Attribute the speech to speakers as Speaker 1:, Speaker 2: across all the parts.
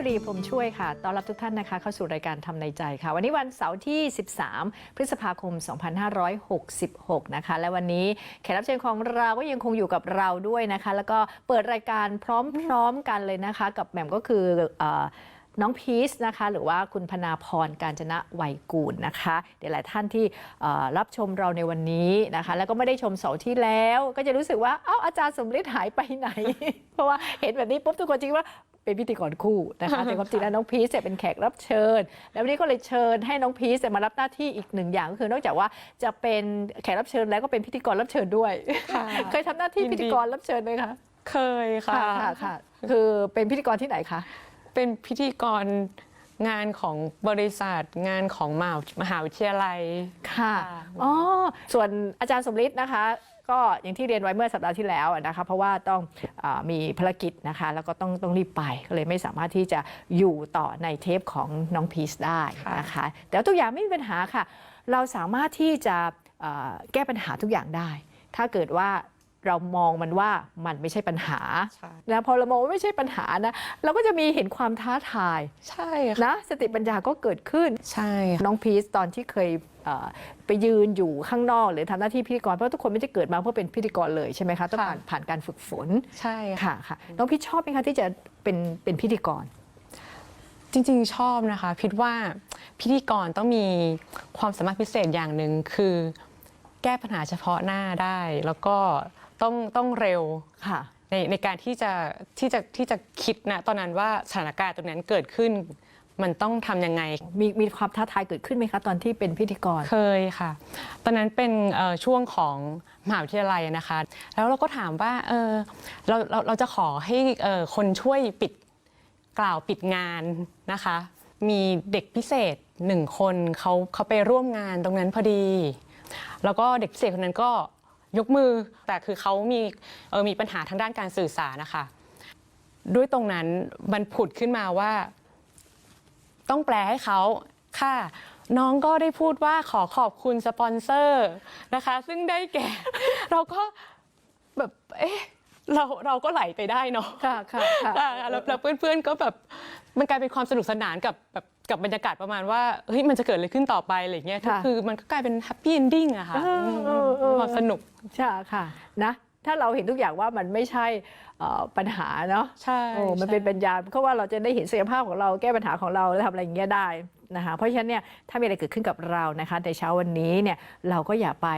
Speaker 1: ค่ะดิฉันเพชรีพรมช่วยค่ะ ต้อนรับทุกท่านนะคะ เข้าสู่รายการทำในใจค่ะ วันนี้วันเสาร์ที่ 13 พฤษภาคม 2566 นะคะ และวันนี้แขกรับเชิญของเราก็ยังคงอยู่กับเราด้วยนะคะ แล้วก็เปิดรายการพร้อมๆกันเลยนะคะ กับแหม่มก็คืออน้องพีชนะคะ หรือว่าคุณพนาพรการจนะไวยกูลนะคะ เดี๋ยวหลายท่านที่รับชมเราในวันนี้นะคะ แล้วก็ไม่ได้ชมเสาร์ที่แล้ว ก็จะรู้สึกว่าเอ้าอาจารย์สมฤทธิ์หายไปไหน เพราะว่าเห็นแบบนี้ปุ๊บทุกคนจริงว่า เป็นพิธีกรคู่นะคะแต่ความจริงแล้วน้องพีชเนี่ยเป็นแขกรับเชิญ แล้ววันนี้ก็เลยเชิญให้น้องพีชเนี่ยมารับหน้าที่อีกหนึ่งอย่างก็คือนอกจากว่าจะเป็นแขกรับเชิญแล้วก็เป็นพิธีกรรับเชิญด้วย
Speaker 2: ค่ะ
Speaker 1: เคยทำหน้าที่
Speaker 2: ยินดี
Speaker 1: พิธีกรรับเชิญไหมคะ
Speaker 2: เคยค่ะ
Speaker 1: ค่ะค่ะ คือเป็นพิธีกรที่ไหนคะ
Speaker 2: เป็นพิธีกรงานของบริษัทงานของมหามหาวิทยาลัย
Speaker 1: ค่ะ
Speaker 2: ค่ะ
Speaker 1: อ๋อ ส่วนอาจารย์สมฤทธิ์นะคะ ก็อย่างที่เรียนไว้เมื่อสัปดาห์ที่แล้วนะคะเพราะว่าต้องอามีภารกิจนะคะ แล้วก็ต้องต้องรีบไปก็เลยไม่สามารถที่จะอยู่ต่อในเทปของน้องพีชได้นะคะ แต่ว่าทุกอย่างไม่มีปัญหาค่ะ เราสามารถที่จะเอ่อแก้ปัญหาทุกอย่างได้ ถ้าเกิดว่า เรามองมันว่ามันไม่ใช่ปัญหา
Speaker 2: ใช่
Speaker 1: นะพอเรามองว่าไม่ใช่ปัญหานะเราก็จะมีเห็นความท้าทาย
Speaker 2: ใช่ค่ะ
Speaker 1: นะสติปัญญาก็เกิดขึ้น
Speaker 2: ใช่ค่ะ
Speaker 1: น้องพีชตอนที่เคยเอ่อไปยืนอยู่ข้างนอก หรือทำหน้าที่พิธีกรเพราะทุกคนไม่ได้เกิดมาเพื่อเป็นพิธีกรเลยใช่ไหมคะต้องผ่านผ่านการฝึกฝน
Speaker 2: ใช่ค่ะ
Speaker 1: ค่ะค่ะน้องพีชชอบไหมคะที่จะเป็นเป็นพิธีกร
Speaker 2: จริงๆชอบนะคะพิดว่าพิธีกรต้องมีความสามารถพิเศษอย่างหนึ่งคือ แก้ปัญหาเฉพาะหน้าได้แล้วก็ ต้องต้องเร็ว
Speaker 1: ค่ะ
Speaker 2: ในในการที่จะที่จะที่จะคิดนะตอนนั้นว่าสถานการณ์ตรงนั้นเกิดขึ้น มันต้องทำยังไง
Speaker 1: มีมีความท้าทายเกิดขึ้นไหมคะตอนที่เป็นพิธีกร
Speaker 2: เคยค่ะ ตอนนั้นเป็นเอ่อช่วงของมหาวิทยาลัยนะคะ แล้วเราก็ถามว่าเออเราเราเราจะขอให้เอ่อคนช่วยปิดกล่าวปิดงานนะคะ มีเด็กพิเศษหนึ่งคนเขาเขาไปร่วมงานตรงนั้นพอดี แล้วก็เด็กพิเศษคนนั้นก็ ยกมือแต่คือเขามีเออมีปัญหาทางด้านการสื่อสารนะคะด้วยตรงนั้นมันผุดขึ้นมาว่า ต้องแปลให้เขาค่ะ น้องก็ได้พูดว่าขอขอบคุณสปอนเซอร์นะคะ ซึ่งได้แก่ เราก็แบบเอ๊ะเราเราก็ไหลไปได้เนาะ
Speaker 1: ค่ะค่ะค่ะ
Speaker 2: อ่าแล้วแล้วเพื่อนๆก็แบบ มันกลายเป็นความสนุกสนานกับแบบกับบรรยากาศประมาณว่าเฮ้ยมันจะเกิดอะไรขึ้นต่อไปอะไรอย่างเงี้ย
Speaker 1: ค่ะ
Speaker 2: คือมันก็กลายเป็นแฮปปี้เอนดิ้งอะค่ะ
Speaker 1: เออเออเออ
Speaker 2: ความสนุก
Speaker 1: ใช่ค่ะนะถ้าเราเห็นทุกอย่างว่ามันไม่ใช่เอ่อปัญหาเนาะ
Speaker 2: ใช่
Speaker 1: โอ้มันเป็นปัญญาเพราะว่าเราจะได้เห็นศักยภาพของเราแก้ปัญหาของเราและทำอะไรอย่างเงี้ยได้นะคะเพราะฉะนั้นเนี่ยถ้ามีอะไรเกิดขึ้นกับเรานะคะในเช้าวันนี้เนี่ยเราก็อย่าไป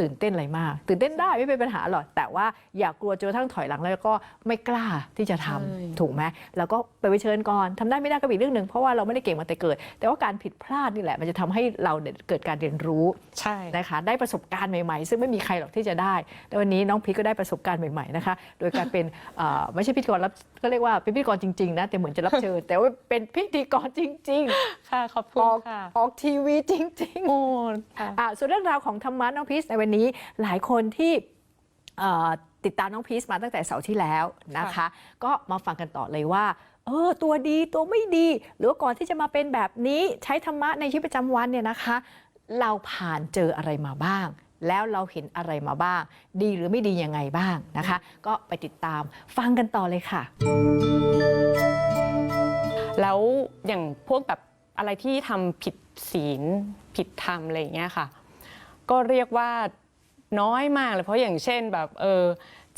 Speaker 1: ตื่นเต้นอะไรมาก ตื่นเต้นได้ไม่เป็นปัญหาหรอกแต่ว่าอย่ากลัวจนกระทั่งถอยหลังแล้วก็ไม่กล้าที่จะทำ
Speaker 2: ใช่
Speaker 1: ถูกไหมแล้วก็ไปเผชิญก่อนทำได้ไม่ได้ก็เป็นอีกเรื่องหนึ่งเพราะว่าเราไม่ได้เก่งมาแต่เกิด แต่ว่าการผิดพลาดนี่แหละมันจะทำให้เราเนี่ยเกิดการเรียนรู้
Speaker 2: ใช่
Speaker 1: นะคะได้ประสบการณ์ใหม่ๆ ซึ่งไม่มีใครหรอกที่จะได้แต่วันนี้น้องพีชก็ได้ประสบการณ์ใหม่ๆนะคะ โดยการเป็นเอ่อไม่ใช่พิธีกรรับก็เรียกว่าเป็นพิธีกรจริงๆนะแต่เหมือนจะรับเชิญ แต่ว่าเป็นพิธีกรจริง
Speaker 2: ค่ะ ขอบ
Speaker 1: ๆ
Speaker 2: คุ
Speaker 1: อ
Speaker 2: ณ
Speaker 1: อก
Speaker 2: ค่ะ
Speaker 1: ออกทีวีจริง
Speaker 2: โอ้ค่ะ
Speaker 1: ๆอะส่วนเรื่องราวของธรรมะน้องพีชในวันนี้หลายคนที่เอ่อติดตามน้องพีชมาตั้งแต่เสาร์ที่แล้วนะคะ
Speaker 2: ค่ะ
Speaker 1: ก็มาฟังกันต่อเลยว่าเออตัวดีตัวไม่ดี หรือว่าก่อนที่จะมาเป็นแบบนี้ใช้ธรรมะในชีวิตประจำวันเนี่ยนะคะ เราผ่านเจออะไรมาบ้าง แล้วเราเห็นอะไรมาบ้าง ดีหรือไม่ดียังไงบ้างนะคะ ก็ไปติดตามฟังกันต่อเลยค่ะ
Speaker 2: แล้วอย่างพวกแบบอะไรที่ทำผิดศีลผิดธรรมอะไรอย่างเงี้ยค่ะ ก็เรียกว่าน้อยมากเลยเพราะอย่างเช่นแบบเออ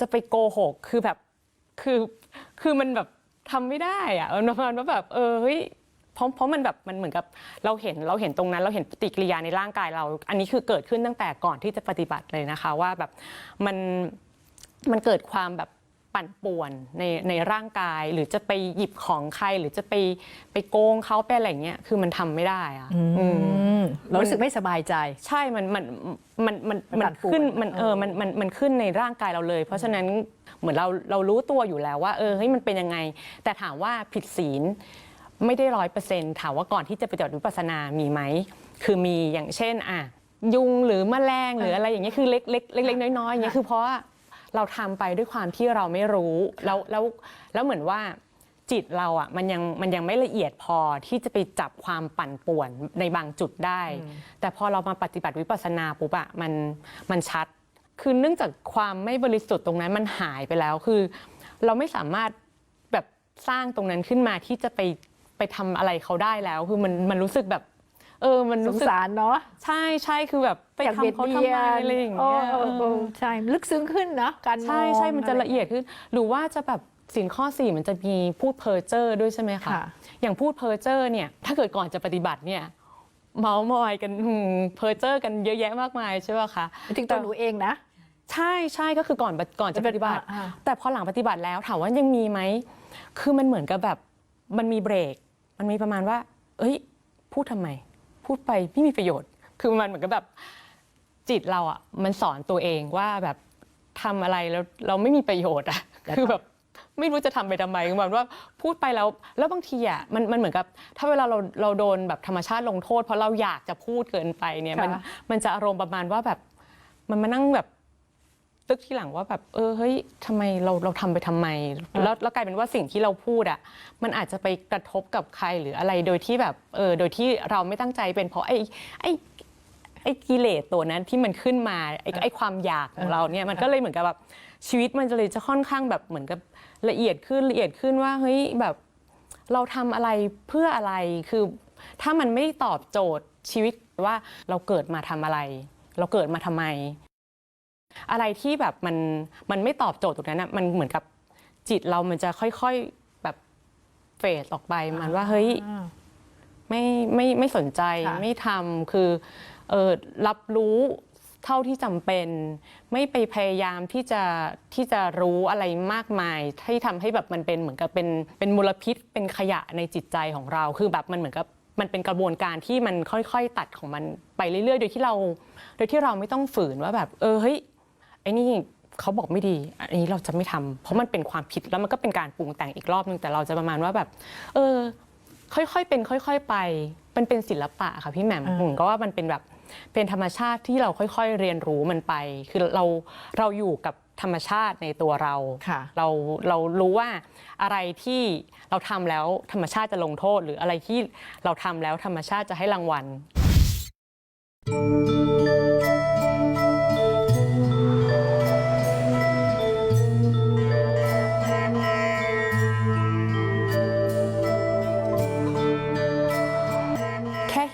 Speaker 2: จะไปโกหกคือแบบคือคือมันแบบทำไม่ได้อะมันประมาณว่าแบบเออเฮ้ยเพราะเพราะมันแบบมันเหมือนกับเราเห็นเราเห็นตรงนั้น เราเห็นปฏิกิริยาในร่างกายเรา อันนี้คือเกิดขึ้นตั้งแต่ก่อนที่จะปฏิบัติเลยนะคะว่าแบบมันมันเกิดความแบบ ปั่นป่วนในในร่างกาย หรือจะไปหยิบของใครหรือจะไปไปโกงเขาไปอะไรอย่างเงี้ยคือมันทำไม่ได้อะอืม
Speaker 1: เรารู้สึกไม่สบายใจ
Speaker 2: ใช่มันมันมันมัน
Speaker 1: มัน
Speaker 2: มั
Speaker 1: ปั่
Speaker 2: น
Speaker 1: นป่วน
Speaker 2: ขึ้นมัน
Speaker 1: เอ
Speaker 2: เอ
Speaker 1: อ
Speaker 2: อมันมันมันขึ้นในร่างกายเราเลย เพราะฉะนั้นเหมือนเราเรารู้ตัวอยู่แล้วว่า เออเฮ้ยมันเป็นยังไง แต่ถามว่าผิดศีลไม่ได้ร้อยเปอร์เซ็นต์ถามว่าก่อนที่จะไปจอดวิปัสสนามีไหม คือมีอย่างเช่น อะ ยุงหรือแมลงหรืออะไรอย่างเงี้ยคือเล็กเล็กเล็กเล็กน้อยๆอย่างเงี้ยคือเพราะว่า เราทำไปด้วยความที่เราไม่รู้ แล้วแล้วแล้วเหมือนว่าจิตเราอะมันยังมันยังไม่ละเอียดพอที่จะไปจับความปั่นป่วนในบางจุดได้ แต่พอเรามาปฏิบัติวิปัสสนาปุ๊บอะมันมันชัด คือเนื่องจากความไม่บริสุทธิ์ตรงนั้นมันหายไปแล้วคือ เราไม่สามารถแบบสร้างตรงนั้นขึ้นมาที่จะไปไปทำอะไรเขาได้แล้ว คือมันมันรู้สึกแบบ เออมัน
Speaker 1: ส
Speaker 2: รู้
Speaker 1: ง
Speaker 2: สึก
Speaker 1: สารเนาะ
Speaker 2: ใช่ใช่คือแบบไป
Speaker 1: อยากเบียด
Speaker 2: ทำเขา
Speaker 1: เบี
Speaker 2: ทำไม
Speaker 1: ยน
Speaker 2: อะไรอย่าง
Speaker 1: โอ้
Speaker 2: เงี้ย
Speaker 1: เออเออใช่ลึกซึ้งขึ้นนะการ
Speaker 2: ใช่ใช่มันจะ
Speaker 1: อ
Speaker 2: ละเอียดขึ้นหรือว่าจะแบบสินข้อสี่มันจะมีพูดเพอเจอร์ด้วยใช่ไหมคะ
Speaker 1: ค่ะ
Speaker 2: อย่างพูดเพอเจอร์เนี่ยถ้าเกิดก่อนจะปฏิบัติเนี่ยเมาส์มอยกันเพอเจอร์กันเยอะแยะมากมายใช่ไหมคะ
Speaker 1: ถึงตัวหนูเองนะ
Speaker 2: ใช่ใช่ก็คือก่อนก่อนจะปฏิบัติ
Speaker 1: อ่า
Speaker 2: แต่พอหลังปฏิบัติแล้วถามว่ายังมีไหม คือมันเหมือนกับแบบมันมีเบรก มันมีประมาณว่า เอ้ย พูดทำไม พูดไปไม่มีประโยชน์ คือมันเหมือนกับแบบจิตเราอะมันสอนตัวเองว่าแบบทำอะไรแล้วเราไม่มีประโยชน์อะคือแบบไม่รู้จะทำไปทำไมคือแบบว่าพูดไปแล้วแล้วบางทีอะมันมันเหมือนกับ ถ้าเวลาเราเราโดนแบบธรรมชาติลงโทษ เพราะเราอยากจะพูดเกินไปเนี่ยมัน
Speaker 1: ค่ะ
Speaker 2: มันจะอารมณ์ประมาณว่าแบบมันมานั่งแบบ ตึกทีหลังว่าแบบเออเฮ้ยทำไมเราเราทำไปทำไม แล้วแล้วกลายเป็นว่าสิ่งที่เราพูดอะมันอาจจะไปกระทบกับใครหรืออะไรโดยที่แบบเออโดยที่เราไม่ตั้งใจเป็นเพราะไอ้ไอ้ไอ้กิเลสตัวนั้นที่มันขึ้นมาไอ้ไอ้ความอยากของเราเนี่ยมันก็เลยเหมือนกับแบบชีวิตมันจะเลยจะค่อนข้างแบบเหมือนกับละเอียดขึ้นละเอียดขึ้นว่าเฮ้ยแบบ เราทำอะไรเพื่ออะไร คือถ้ามันไม่ตอบโจทย์ชีวิตว่าเราเกิดมาทำอะไร เราเกิดมาทำไม อะไรที่แบบมันมันไม่ตอบโจทย์ตรงนั้นนะมันเหมือนกับจิตเรามันจะค่อยๆแบบเฟดออกไปมันว่าเฮ้ย
Speaker 1: อ่า
Speaker 2: ไม่ไม่ไม่สนใจ
Speaker 1: ค่ะ
Speaker 2: ไม่ทำคือเออรับรู้เท่าที่จำเป็น ไม่ไปพยายามที่จะที่จะรู้อะไรมากมายที่ทำให้แบบมันเป็นเหมือนกับเป็นเป็นมลพิษเป็นขยะในจิตใจของเรา คือแบบมันเหมือนกับมันเป็นกระบวนการที่มันค่อยๆ ตัดของมันไปเรื่อยๆ โดยที่เรา โดยที่เราไม่ต้องฝืนว่าแบบ เออเฮ้ย ไอ้นี่เขาบอกไม่ดีอันนี้เราจะไม่ทำเพราะมันเป็นความผิดแล้วมันก็เป็นการปรุงแต่งอีกรอบนึงแต่เราจะประมาณว่าแบบ เออ ค่อยๆเป็น ค่อย ๆ ไป มันเป็นศิลปะค่ะพี่แหม่ม
Speaker 1: อ่า
Speaker 2: ผมก็ว่ามันเป็นแบบเป็นธรรมชาติที่เราค่อยๆเรียนรู้มันไป คือเราเราอยู่กับธรรมชาติในตัวเรา
Speaker 1: ค่ะ
Speaker 2: เราเรารู้ว่าอะไรที่เราทำแล้วธรรมชาติจะลงโทษ หรืออะไรที่เราทำแล้วธรรมชาติจะให้รางวัล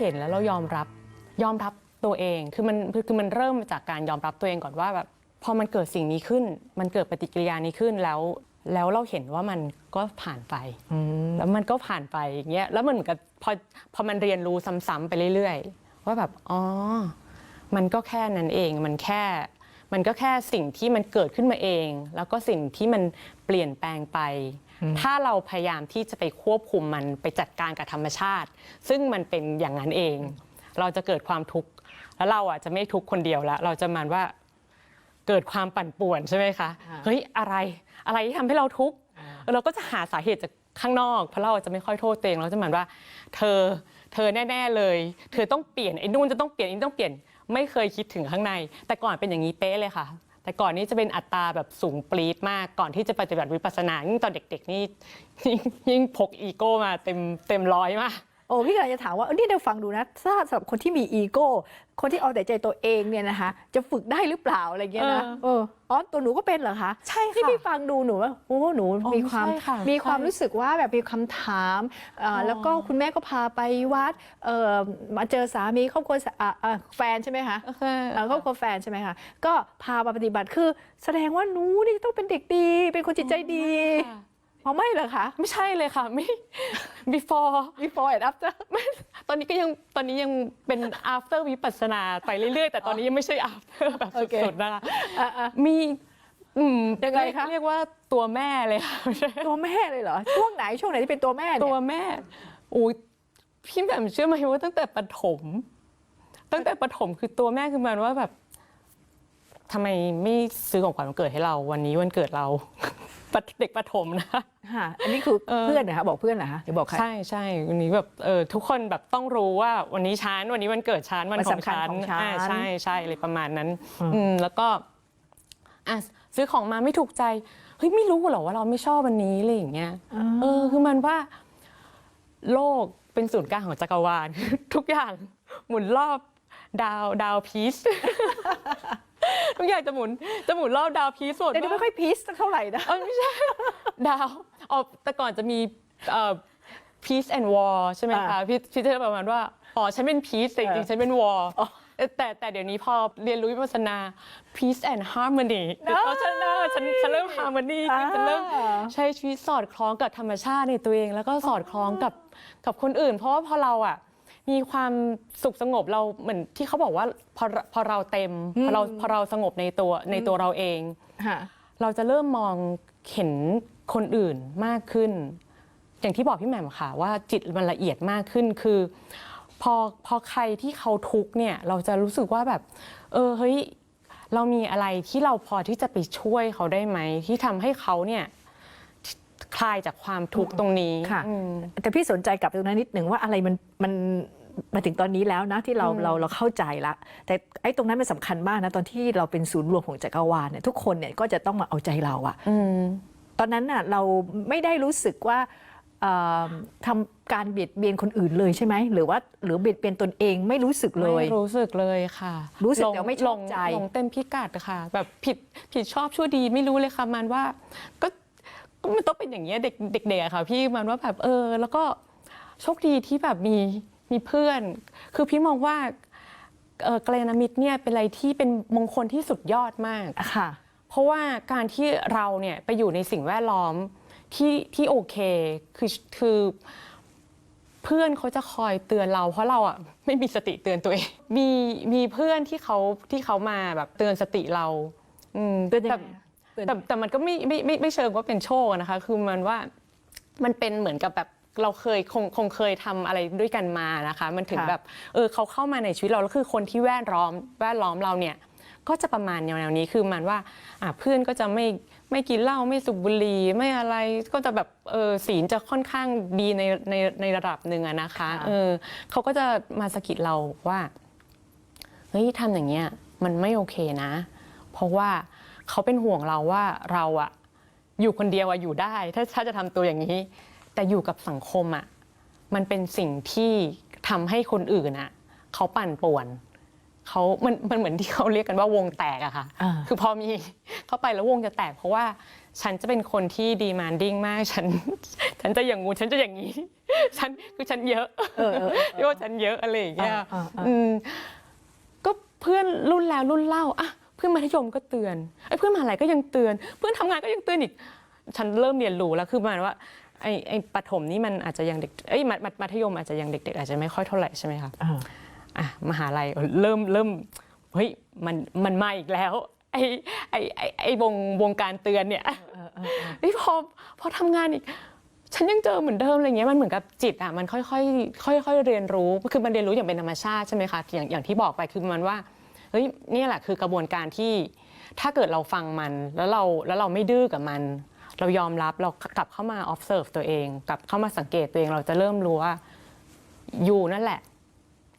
Speaker 2: ห็นแล้วเรายอมรับยอมรับตัวเองคือมันคือคือมันเริ่มมาจากการยอมรับตัวเองก่อนว่าแบบพอมันเกิดสิ่งนี้ขึ้น มันเกิดปฏิกิริยานี้ขึ้นแล้ว แล้วเราเห็นว่ามันก็ผ่านไปแล้วมันก็ผ่านไปอย่างเงี้ยแล้วมันเหมือนกับพอพอมันเรียนรู้ซ้ำๆไปเรื่อยๆ ว่าแบบอ๋อมันก็แค่นั้นเองมันแค่มันก็แค่สิ่งที่มันเกิดขึ้นมาเอง แล้วก็สิ่งที่มันเปลี่ยนแปลงไป ถ้าเราพยายามที่จะไปควบคุมมันไปจัดการกับธรรมชาติ ซึ่งมันเป็นอย่างนั้นเอง เราจะเกิดความทุกข์แล้วเราอะจะไม่ทุกข์คนเดียวแล้วเราจะมันว่าเกิดความปั่นป่วนใช่ไหมคะ
Speaker 1: อ่า
Speaker 2: เฮ้ยอะไรอะไรที่ทำให้เราทุกข์เราก็จะหาสาเหตุจากข้างนอกเพราะเราจะไม่ค่อยโทษตัวเองเราจะเหมือนว่า เธอเธอแน่ ๆเลย เธอต้องเปลี่ยนไอ้นู่นจะต้องเปลี่ยนไอ้นี่ต้องเปลี่ยน ไม่เคยคิดถึงข้างใน แต่ก่อนเป็นอย่างนี้เป๊ะเลยค่ะ แต่ก่อนนี้จะเป็นอัตราแบบสูงปรี๊ดมากก่อนที่จะปฏิบัติวิปัสสนายิ่งตอนเด็กๆนี่ยิ่งพกอีโก้มาเต็มเต็มร้อยมาก
Speaker 1: อ้พี่กำลังจะถามว่าเออนี่เราฟังดูนะถ้าสำหรับคนที่มีอีโก้ คนที่เอาแต่ใจตัวเองเนี่ยนะคะ จะฝึกได้หรือเปล่าอะไรเงี้ยนะ
Speaker 2: เออ
Speaker 1: เอออ๋อตัวหนูก็เป็นเหรอคะ
Speaker 2: ใช่ค่ะ
Speaker 1: นี่พี่ฟังดูหนูว่าโอ้หนู
Speaker 2: อ๋อ
Speaker 1: มีความ
Speaker 2: ใช่ค่ะ
Speaker 1: มีความ
Speaker 2: ใช่
Speaker 1: รู้สึกว่าแบบมีคำถามเอ่ออ
Speaker 2: อ
Speaker 1: แล้วก็คุณแม่ก็พาไปวัดเอ่อมาเจอสามีครอบครัวสอะอะแฟนใช่ไหมคะ
Speaker 2: โอเค
Speaker 1: เอ่อครอบครัวแฟนใช่ไหมคะก็พามาปฏิบัติคือแสดงว่าหนูนี่ต้องเป็นเด็กดี เป็นคนจิตใจดี
Speaker 2: ค่ะ
Speaker 1: เพราะไม่เหรอคะ
Speaker 2: ไม่ใช่เลยค่ะ ไม่ before
Speaker 1: before and after
Speaker 2: ตอนนี้ก็ยังตอนนี้ยังเป็น after วิปัสสนาไปเรื่อยๆ แต่ตอนนี้ยังไม่ใช่ after แบบ
Speaker 1: โอเค
Speaker 2: สุดๆนะคะ
Speaker 1: อะอะ
Speaker 2: มีอืม
Speaker 1: ยังไงคะ
Speaker 2: เรียกว่าตัวแม่เลยค่ะไม่ใช่
Speaker 1: ตัวแม่เลยเหรอ ช่วงไหนช่วงไหนที่เป็นตัวแม่เนี่ย
Speaker 2: ตัวแม่อุ้ยพี่แบบเชื่อไหมว่าตั้งแต่ประถมตั้งแต่ประถมคือตัวแม่คือมันว่าแบบทำไมไม่ซื้อของขวัญวันเกิดให้เราวันนี้วันเกิดเรา เด็กประถมนะ
Speaker 1: ค่ะอันนี้คือ
Speaker 2: เออ
Speaker 1: เพื่อนเหรอคะบอกเพื่อนเหรอคะหรือบอกใคร
Speaker 2: ใช่ใช่วันนี้แบบเออทุกคนแบบต้องรู้ว่าวันนี้ชั้นวันนี้วันเกิดชั้นวัน
Speaker 1: วัน
Speaker 2: ของ
Speaker 1: สำคัญ
Speaker 2: ชั้น
Speaker 1: ของฉัน
Speaker 2: อ่าใช่ใช่อะไรประมาณนั้น
Speaker 1: อืม
Speaker 2: อืมแล้วก็อะซื้อของมาไม่ถูกใจเฮ้ยไม่รู้เหรอว่าเราไม่ชอบวันนี้อะไรอย่างเงี้ยเออคือมันว่า โลกเป็นศูนย์กลางของจักรวาล ทุกอย่างหมุนรอบดาวดาวพีซ ทุกอย่างจะหมุนจะหมุนรอบดาวพีซหมด
Speaker 1: เดี๋ยวนี้
Speaker 2: ว่า
Speaker 1: ไม่ค่อยพีซสักเท่าไหร่นะ
Speaker 2: เออไม่ใช่ ดาวอ๋อแต่ก่อนจะมีเอ่อ peace and war ใช่ไหมคะ
Speaker 1: อ่า
Speaker 2: พี่พี่จะประมาณว่า อ๋อ ฉันเป็น peace แต่จริง
Speaker 1: เออ
Speaker 2: ๆฉันเป็น war
Speaker 1: อ๋อ
Speaker 2: แต่แต่เดี๋ยวนี้พอเรียนรู้วิปัสสนา peace and harmony เดี๋ยว
Speaker 1: อ่า
Speaker 2: พอฉันเออฉันฉันเริ่ม harmony
Speaker 1: อ่า
Speaker 2: ฉันเริ่มใช้ชีวิตสอดคล้องกับธรรมชาติในตัวเอง แล้วก็สอดคล้องกับกับคนอื่น เพราะว่าพอเราอะ มีความสุขสงบเราเหมือนที่เขาบอกว่าพอพอเราเต็มพอเราพอเราสงบในตัวในตัวเราเอง
Speaker 1: ค่ะ
Speaker 2: เราจะเริ่มมองเห็นคนอื่นมากขึ้น อย่างที่บอกพี่แหม่มค่ะ ว่าจิตมันละเอียดมากขึ้นคือ พอพอใครที่เขาทุกข์เนี่ย เราจะรู้สึกว่าแบบ เออเฮ้ย เรามีอะไรที่เราพอที่จะไปช่วยเขาได้ไหมที่ทำให้เขาเนี่ย คลายจากความทุกข์ตรงนี้
Speaker 1: ค่ะ
Speaker 2: อืม
Speaker 1: แต่พี่สนใจกลับไปตรงนั้นนิดหนึ่งว่าอะไรมันมันมาถึงตอนนี้แล้วนะที่เราเราเราเข้าใจละ แต่ไอ้ตรงนั้นมันสำคัญมากนะตอนที่เราเป็นศูนย์รวมของจักรวาลเนี่ยทุกคนเนี่ยก็จะต้องมาเอาใจเราอะ
Speaker 2: อืม
Speaker 1: ตอนนั้นน่ะเราไม่ได้รู้สึกว่าเอ่อทำการเบียดเบียนคนอื่นเลยใช่ไหมหรือว่าหรือเบียดเบียนตนเองไม่รู้สึกเลย
Speaker 2: ไม่รู้สึกเลยค่ะ
Speaker 1: รู้สึก
Speaker 2: หลง
Speaker 1: แต่ไม่ชอบใจ
Speaker 2: หลงเต็มพิกัดค่ะ แบบผิดผิดชอบชั่วดีไม่รู้เลยค่ะมันว่า ก็ ก็มันต้องเป็นอย่างเงี้ยเด็กเด็กๆอะค่ะพี่มันว่าแบบเออ แล้วก็โชคดีที่แบบมีมีเพื่อน คือพี่มองว่าเออกัลยาณมิตรเนี่ยเป็นอะไรที่เป็นมงคลที่สุดยอดมาก
Speaker 1: ค่ะ
Speaker 2: เพราะว่าการที่เราเนี่ยไปอยู่ในสิ่งแวดล้อมที่ที่โอเคคือคือเพื่อนเขาจะคอยเตือนเรา เพราะเราอะไม่มีสติเตือนตัวเองมีมีเพื่อนที่เขาที่เขามาแบบเตือนสติเราอืม
Speaker 1: เตือนยังไง
Speaker 2: แต่
Speaker 1: อะเตือน
Speaker 2: แต่แต่มันก็ไม่ไม่ไม่ไม่เชิงว่าเป็นโชคนะคะ คือมันว่ามันเป็นเหมือนกับแบบเราเคยคงคงเคยทำอะไรด้วยกันมานะคะ มันถึง
Speaker 1: ค่ะ
Speaker 2: แบบเออเขาเข้ามาในชีวิตเราแล้วคือคนที่แวดล้อมแวดล้อมเราเนี่ยก็จะประมาณแนวๆนี้คือมันว่าอะเพื่อนก็จะไม่ไม่กินเหล้าไม่สูบบุหรี่ไม่อะไรก็จะแบบเออศีลจะค่อนข้างดีในในในระดับหนึ่งอะนะคะ
Speaker 1: ค่ะ
Speaker 2: เออเขาก็จะมาสะกิดเราว่า เฮ้ยทำอย่างเงี้ยมันไม่โอเคนะ เพราะว่า เขาเป็นห่วงเราว่าเราอะอยู่คนเดียวอะอยู่ได้ ถ้าถ้าจะทำตัวอย่างนี้ แต่อยู่กับสังคมอะมันเป็นสิ่งที่ทำให้คนอื่นอะเขาปั่นป่วนเขามันมันเหมือนที่เขาเรียกกันว่าวงแตกอะค่ะ
Speaker 1: อ่า
Speaker 2: คือพอมีเข้าไปแล้ววงจะแตก เพราะว่าฉันจะเป็นคนที่ดีมานดิ้งมาก ฉัน ฉันจะอย่างงูฉันจะอย่างนี้ ฉันคือฉันเยอะ
Speaker 1: เออเออเออ
Speaker 2: เรียกว่าฉันเยอะอะไรอย่างเงี้ย
Speaker 1: อ่าอ่าอ่า
Speaker 2: อืมก็เพื่อนรุ่นแล้วรุ่นเล่าอะเพื่อนมัธยมก็เตือนไอ้เพื่อนมหาลัยก็ยังเตือน เพื่อนทำงานก็ยังเตือนอีก ฉันเริ่มเรียนรู้แล้วคือประมันว่าไอ้ไอ้ปฐมนี่มันอาจจะยังเด็กเอ้ยมัธมัธมัธยมอาจจะยังเด็กๆอาจจะไม่ค่อยเท่าไหร่ใช่ไหมคะ
Speaker 1: อ่า
Speaker 2: อะมหาลัยเริ่มเริ่มเฮ้ยมันมันมาอีกแล้วไอ้ไอ้ไอ้ไอ้วงวงการเตือนเนี่ยเฮ้ยพอพอทำงานอีกฉันยังเจอเหมือนเดิมอะไรเงี้ยมันเหมือนกับจิตอะมันค่อยๆค่อยๆเรียนรู้คือมันเรียนรู้อย่างเป็นธรรมชาติใช่ไหมคะอย่างอย่างที่บอกไปคือมันว่า เฮ้ยนี่แหละคือกระบวนการที่ถ้าเกิดเราฟังมันแล้วเราแล้วเราไม่ดื้อกับมัน เรายอมรับเรากลับเข้ามา observe ตัวเอง กลับเข้ามาสังเกตตัวเองเราจะเริ่มรู้ว่าอยู่นั่นแหละ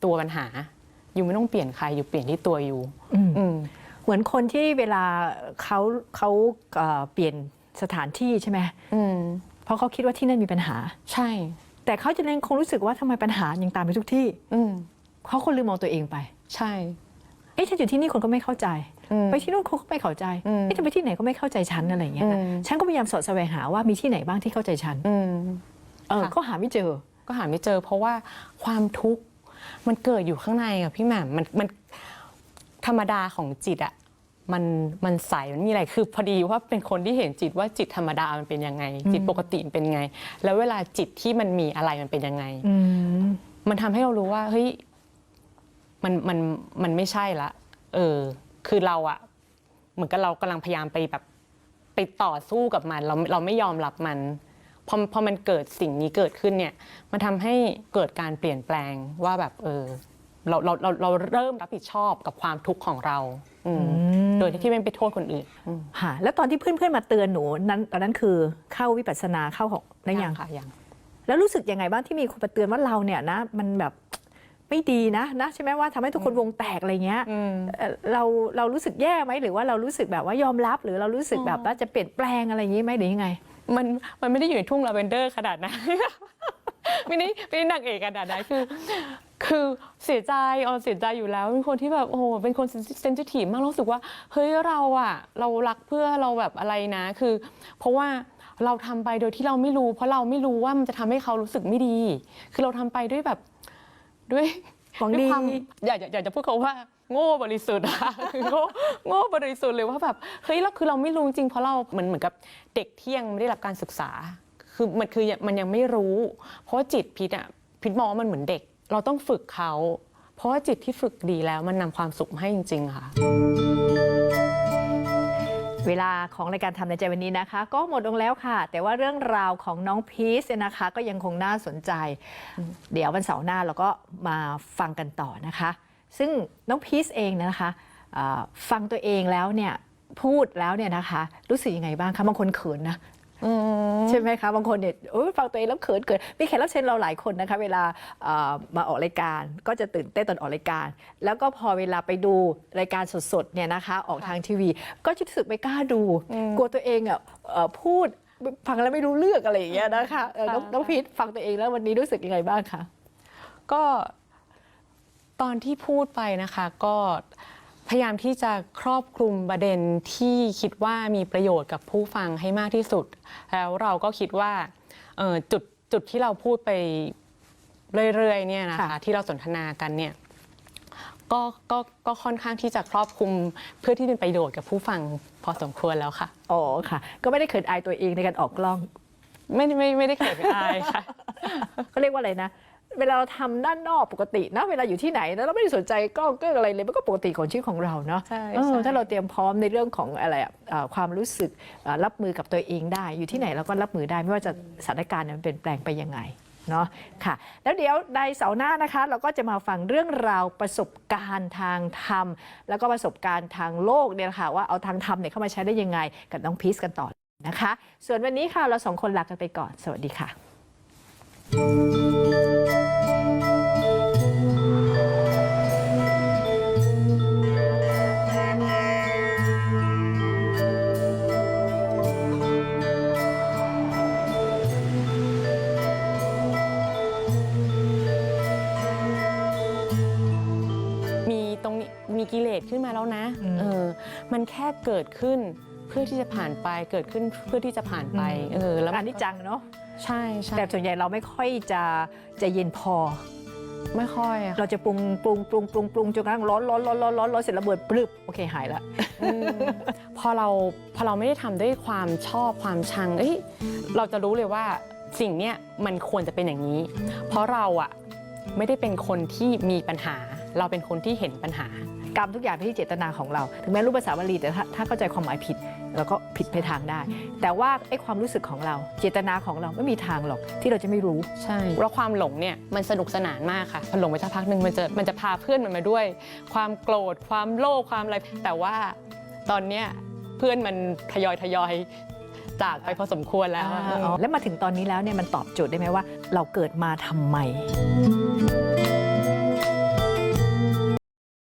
Speaker 2: ตัวปัญหา อยู่ไม่ต้องเปลี่ยนใครอยู่เปลี่ยนที่ตัวอยู่
Speaker 1: อืม
Speaker 2: อืม
Speaker 1: เหมือนคนที่เวลาเขาเขาเอ่อเปลี่ยนสถานที่ใช่ไหม
Speaker 2: อืม
Speaker 1: เพราะเขาคิดว่าที่นั่นมีปัญหา
Speaker 2: ใช่
Speaker 1: แต่เขาจะยังคงรู้สึกว่าทำไมปัญหายังตามไปทุกที่
Speaker 2: อืม
Speaker 1: เขาคนลืมมองตัวเองไป
Speaker 2: ใช่
Speaker 1: เอ๊ะฉันอยู่ที่นี่คนก็ไม่เข้าใจ
Speaker 2: อืม
Speaker 1: ไปที่นู่นเขาก็ไม่เข้าใจ
Speaker 2: อืม
Speaker 1: เอ๊ะจะไปที่ไหนก็ไม่เข้าใจฉันอะไรอย่างเงี้ยนะ
Speaker 2: อืม
Speaker 1: ฉันก็พยายามสอดแสวงหาว่ามีที่ไหนบ้างที่เข้าใจฉัน
Speaker 2: อืม
Speaker 1: เออ
Speaker 2: ค่ะ
Speaker 1: ก็หาไม่เจอ
Speaker 2: ก็หาไม่เจอ เพราะว่าความทุกข์มันเกิดอยู่ข้างในอะพี่แหม่มมันมันธรรมดาของจิตอะมันมันใสมันมีอะไรคือพอดีว่าเป็นคนที่เห็นจิตว่าจิตธรรมดามันเป็นยังไง จิตปกติมันเป็นยังไง แล้วเวลาจิตที่มันมีอะไรมันเป็นยังไง
Speaker 1: อืม
Speaker 2: มันทำให้เรารู้ว่าเฮ้ย มันมันมันไม่ใช่ละ เออ คือเราอะเหมือนกับเรากำลังพยายามไปแบบไปต่อสู้กับมัน เราเราไม่ยอมรับมันพอพอมันเกิดสิ่งนี้เกิดขึ้นเนี่ย มันทำให้เกิดการเปลี่ยนแปลงว่าแบบเออเราเราเราเราเริ่มรับผิดชอบกับความทุกข์ของเรา อืมโดยที่ไม่ไปโทษคนอื่นอืม
Speaker 1: ค่ะแล้วตอนที่เพื่อนๆมาเตือนหนูนั้นตอนนั้นคือเข้าวิปัสสนาเข้าของในยัง
Speaker 2: ค่ะยัง
Speaker 1: แล้วรู้สึกยังไงบ้างที่มีคนมาเตือนว่าเราเนี่ยนะ มันแบบ ไม่ดีนะนะใช่ไหมว่าทำให้ทุกคนวงแตกอะไรเงี้ย
Speaker 2: อืม
Speaker 1: เอ่อเราเรารู้สึกแย่ไหมหรือว่าเรารู้สึกแบบว่ายอมรับ หรือเรารู้สึกแบบว่าจะเปลี่ยนแปลงอะไรอย่างนี้ไหมหรือยังไง
Speaker 2: มันมันไม่ได้อยู่ในทุ่งลาเวนเดอร์ขนาดนั้นไม่ได้ไม่ได้นางเอกขนาดนั้นคือ คือเสียใจออนเสียใจอยู่แล้วเป็นคนที่แบบโอ้โหเป็นคนเซนซิทีฟมากรู้สึกว่าเฮ้ยเราอะเรารักเพื่อเราแบบอะไรนะ คือ เพราะว่าเราทำไปโดยที่เราไม่รู้ เพราะเราไม่รู้ว่ามันจะทำให้เขารู้สึกไม่ดี คือเราทำไปด้วยแบบ ด้วย
Speaker 1: หวัง
Speaker 2: ด้วย
Speaker 1: ดี
Speaker 2: ความอยากอยากอยากจะพูดเขาว่าโง่บริสุทธิ์อะคือโง่โง่บริสุทธิ์เลยว่าแบบเฮ้ยเราคือเราไม่รู้จริงเพราะเราเหมือนเหมือนกับเด็กที่ยังไม่ได้รับการศึกษา คือมันคือมันยังไม่รู้ เพราะว่าจิตพิษอะพิษมองว่ามันเหมือนเด็ก เราต้องฝึกเขา เพราะว่าจิตที่ฝึกดีแล้วมันนำความสุขมาให้จริง ๆ ค่ะ
Speaker 1: เวลาของรายการทำในใจวันนี้นะคะ ก็หมดลงแล้วค่ะ แต่ว่าเรื่องราวของน้องพีชเนี่ยนะคะ ก็ยังคงน่าสนใจ เดี๋ยววันเสาร์หน้าเราก็มาฟังกันต่อนะคะ ซึ่งน้องพีชเองนะคะเอ่อฟังตัวเองแล้วเนี่ยพูดแล้วเนี่ยนะคะ รู้สึกยังไงบ้างคะบางคนเขินนะ ใช่ไหมคะบางคนเนี่ยโอ้ยฟังตัวเองแล้วเขินเกินมีแขกรับเชิญเราหลายคนนะคะ เวลาเอ่อมาออกรายการก็จะตื่นเต้นตอนออกรายการ แล้วก็พอเวลาไปดูรายการสดๆเนี่ยนะคะ ออกทางทีวี ก็จะรู้สึกไม่กล้าดู กลัวตัวเองอะเอ่อพูดฟังแล้วไม่รู้เรื่องอะไรอย่างเงี้ยนะคะเออน้อง
Speaker 2: ค่ะ
Speaker 1: น้องพีทฟังตัวเองแล้ววันนี้รู้สึกยังไงบ้างคะ
Speaker 2: ก็ตอนที่พูดไปนะคะก็พ ยายามที่จะครอบคลุมประเด็นที่คิดว่ามีประโยชน์กับผู้ฟังให้มากที่สุด แล้วเราก็คิดว่าเอ่อจุดจุดที่เราพูดไปเรื่อยๆเนี่ยนะคะ
Speaker 1: ค่ะ
Speaker 2: ที่เราสนทนากันเนี่ยก็ก็ก็ค่อนข้างที่จะครอบคลุมเพื่อที่เป็นประโยชน์กับผู้ฟังพอสมควรแล้วค่ะ
Speaker 1: อ๋อค่ะ ก็ไม่ได้เขินอายตัวเองในการออกกล้อง
Speaker 2: ไม่ไม่ไม่ได้เขินอายค่ะ
Speaker 1: เขาเรียกว่าอะไรนะ เวลาเราทำด้านนอกปกตินะเวลาอยู่ที่ไหนนะเราไม่ได้สนใจกล้องเก็อะไรเลยมันก็ปกติของชีวิตของเราเนาะ
Speaker 2: ใช่
Speaker 1: เออ
Speaker 2: ใช่
Speaker 1: ถ้าเราเตรียมพร้อมในเรื่องของอะไรอะเอ่อความรู้สึกเอ่อรับมือกับตัวเองได้ อยู่ที่ไหนเราก็รับมือได้ไม่ว่าจะสถานการณ์เนี่ยมันเปลี่ยนแปลงไปยังไงเนาะค่ะแล้วเดี๋ยวในเสาร์หน้านะคะ เราก็จะมาฟังเรื่องราวประสบการณ์ทางธรรม แล้วก็ประสบการณ์ทางโลกเนี่ยนะคะว่าเอาทางธรรมเนี่ยเข้ามาใช้ได้ยังไงกับน้องพีซกันต่อนะคะ ส่วนวันนี้ค่ะเราสองคนลากันไปก่อน สวัสดีค่ะ
Speaker 2: มีกิเลสขึ้นมาแล้วนะ
Speaker 1: อืม
Speaker 2: เออมันแค่เกิดขึ้นเพื่อที่จะผ่านไปเกิดขึ้นเพื่อที่จะผ่านไปเออแล้ว
Speaker 1: อั
Speaker 2: มัน
Speaker 1: นี้จังเนาะ
Speaker 2: ใช่ใช่
Speaker 1: แต่ส่วนใหญ่เราไม่ค่อยจะใจะเย็นพอ
Speaker 2: ไม่ค่อยอะ
Speaker 1: เราจะปรุงปรุงปรุงปรุงปรุงจนกระทั่งร้อนร้อนร้อนร้อนร้อนร้อนเสร็จระเบิดปรึบโอเคหายละ
Speaker 2: อืมพอเราพอเราไม่ได้ทำด้วยความชอบความชังเอ้ยเราจะรู้เลยว่าสิ่งเนี้ยมันควรจะเป็นอย่างนี้ เพราะเราอะไม่ได้เป็นคนที่มีปัญหา เราเป็นคนที่เห็นปัญหา
Speaker 1: กรรมทุกอย่างเป็นที่เจตนาของเรา ถึงแม้รู้ภาษาบาลีแต่ถ้าถ้าเข้าใจความหมายผิดเราก็ผิดไปทางได้ แต่ว่าไอ้ความรู้สึกของเราเจตนาของเราไม่มีทางหรอกที่เราจะไม่รู้
Speaker 2: ใช่แล้วความหลงเนี่ยมันสนุกสนานมากค่ะพอหลงไปสักพักหนึ่งมันจะมันจะพาเพื่อนมันมาด้วย ความโกรธความโลภความอะไร แต่ว่าตอนเนี้ยเพื่อนมันทยอยทยอยจากไปพอสมควรแล้วอะ
Speaker 1: แล้วมาถึงตอนนี้แล้วเนี่ยมันตอบโจทย์ได้ไหมว่า เราเกิดมาทำไม